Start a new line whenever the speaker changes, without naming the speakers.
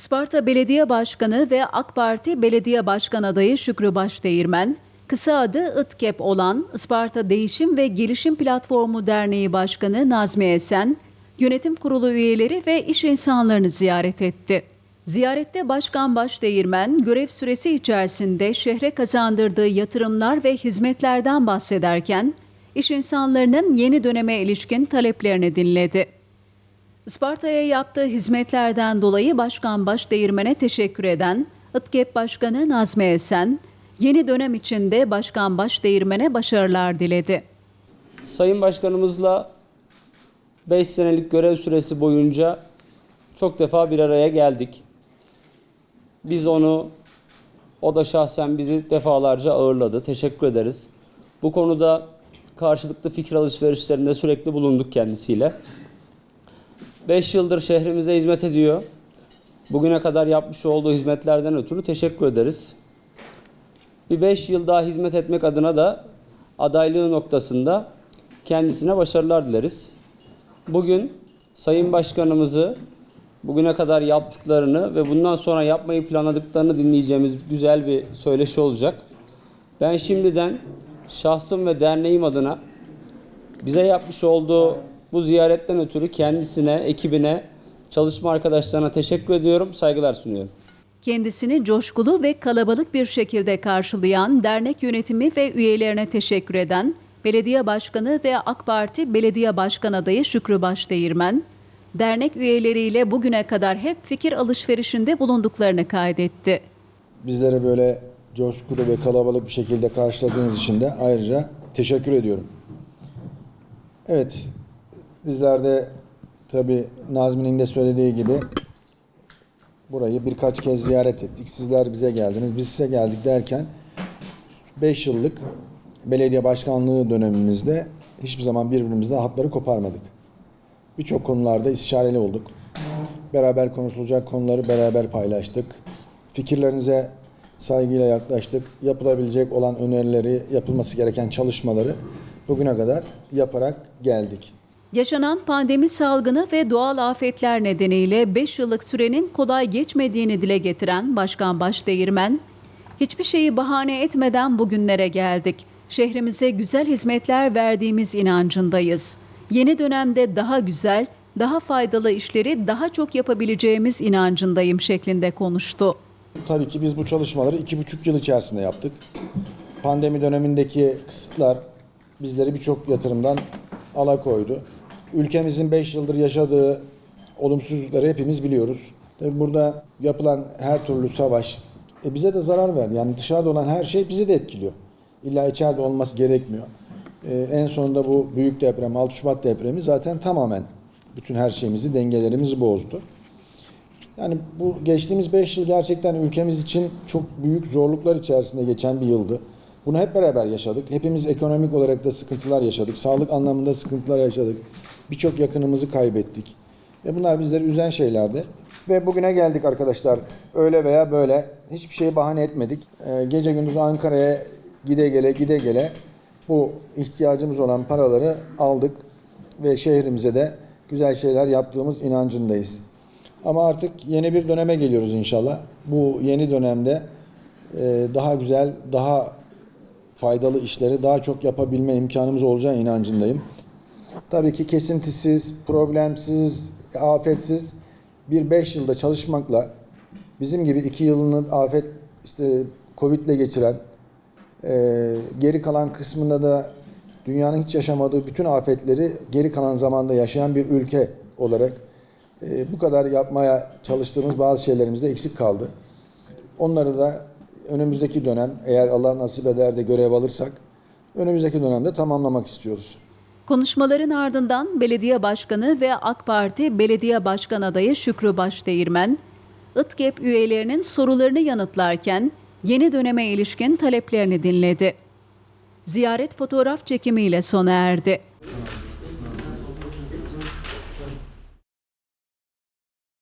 Isparta Belediye Başkanı ve AK Parti Belediye Başkan adayı Şükrü Başdeğirmen, kısa adı ITKEP olan Isparta Değişim ve Gelişim Platformu Derneği Başkanı Nazmi Esen, yönetim kurulu üyeleri ve iş insanlarını ziyaret etti. Ziyarette Başkan Başdeğirmen, görev süresi içerisinde şehre kazandırdığı yatırımlar ve hizmetlerden bahsederken, iş insanlarının yeni döneme ilişkin taleplerini dinledi. Isparta'ya yaptığı hizmetlerden dolayı Başkan Başdeğirmen'e teşekkür eden İTKEP Başkanı Nazmi Esen, yeni dönem içinde Başkan Başdeğirmen'e başarılar diledi.
Sayın Başkanımızla 5 senelik görev süresi boyunca çok defa bir araya geldik. Biz onu, o da şahsen bizi defalarca ağırladı. Teşekkür ederiz. Bu konuda karşılıklı fikir alışverişlerinde sürekli bulunduk kendisiyle. 5 yıldır şehrimize hizmet ediyor. Bugüne kadar yapmış olduğu hizmetlerden ötürü teşekkür ederiz. Bir 5 yıl daha hizmet etmek adına da adaylığı noktasında kendisine başarılar dileriz. Bugün Sayın Başkanımızı bugüne kadar yaptıklarını ve bundan sonra yapmayı planladıklarını dinleyeceğimiz güzel bir söyleşi olacak. Ben şimdiden şahsım ve derneğim adına bize yapmış olduğu bu ziyaretten ötürü kendisine, ekibine, çalışma arkadaşlarına teşekkür ediyorum, saygılar sunuyorum.
Kendisini coşkulu ve kalabalık bir şekilde karşılayan dernek yönetimi ve üyelerine teşekkür eden Belediye Başkanı ve AK Parti Belediye Başkan adayı Şükrü Başdeğirmen, dernek üyeleriyle bugüne kadar hep fikir alışverişinde bulunduklarını kaydetti.
Bizlere böyle coşkulu ve kalabalık bir şekilde karşıladığınız için de ayrıca teşekkür ediyorum. Evet, bizler de tabii Nazmi'nin de söylediği gibi burayı birkaç kez ziyaret ettik. Sizler bize geldiniz, biz size geldik derken 5 yıllık belediye başkanlığı dönemimizde hiçbir zaman birbirimizden hatları koparmadık. Birçok konularda istişareli olduk. Beraber konuşulacak konuları beraber paylaştık. Fikirlerinize saygıyla yaklaştık. Yapılabilecek olan önerileri, yapılması gereken çalışmaları bugüne kadar yaparak geldik.
Yaşanan pandemi salgını ve doğal afetler nedeniyle 5 yıllık sürenin kolay geçmediğini dile getiren Başkan Başdeğirmen, hiçbir şeyi bahane etmeden bugünlere geldik. Şehrimize güzel hizmetler verdiğimiz inancındayız. Yeni dönemde daha güzel, daha faydalı işleri daha çok yapabileceğimiz inancındayım şeklinde konuştu.
Tabii ki biz bu çalışmaları iki buçuk yıl içerisinde yaptık. Pandemi dönemindeki kısıtlar bizleri birçok yatırımdan alakoydu. Ülkemizin 5 yıldır yaşadığı olumsuzlukları hepimiz biliyoruz. Tabii burada yapılan her türlü savaş e, bize de zarar verdi. Yani dışarıda olan her şey bizi de etkiliyor. İlla içeride olması gerekmiyor. E, en sonunda bu büyük deprem, 6 Şubat depremi zaten tamamen bütün her şeyimizi, dengelerimizi bozdu. Yani bu geçtiğimiz 5 yıl gerçekten ülkemiz için çok büyük zorluklar içerisinde geçen bir yıldı. Bunu hep beraber yaşadık. Hepimiz ekonomik olarak da sıkıntılar yaşadık. Sağlık anlamında sıkıntılar yaşadık. Birçok yakınımızı kaybettik. Ve bunlar bizleri üzen şeylerdi. Ve bugüne geldik arkadaşlar. Öyle veya böyle hiçbir şeyi bahane etmedik. Ee, gece gündüz Ankara'ya gide gele gide gele bu ihtiyacımız olan paraları aldık ve şehrimize de güzel şeyler yaptığımız inancındayız. Ama artık yeni bir döneme geliyoruz inşallah. Bu yeni dönemde e, daha güzel, daha faydalı işleri daha çok yapabilme imkanımız olacağı inancındayım. Tabii ki kesintisiz, problemsiz, afetsiz bir 5 yılda çalışmakla bizim gibi 2 yılını afet işte Covid ile geçiren e, geri kalan kısmında da dünyanın hiç yaşamadığı bütün afetleri geri kalan zamanda yaşayan bir ülke olarak e, bu kadar yapmaya çalıştığımız bazı şeylerimizde eksik kaldı. Onları da önümüzdeki dönem eğer Allah nasip eder de görev alırsak önümüzdeki dönemde tamamlamak istiyoruz.
Konuşmaların ardından Belediye Başkanı ve AK Parti Belediye Başkan adayı Şükrü Başdeğirmen, İTKEP üyelerinin sorularını yanıtlarken yeni döneme ilişkin taleplerini dinledi. Ziyaret fotoğraf çekimiyle sona erdi.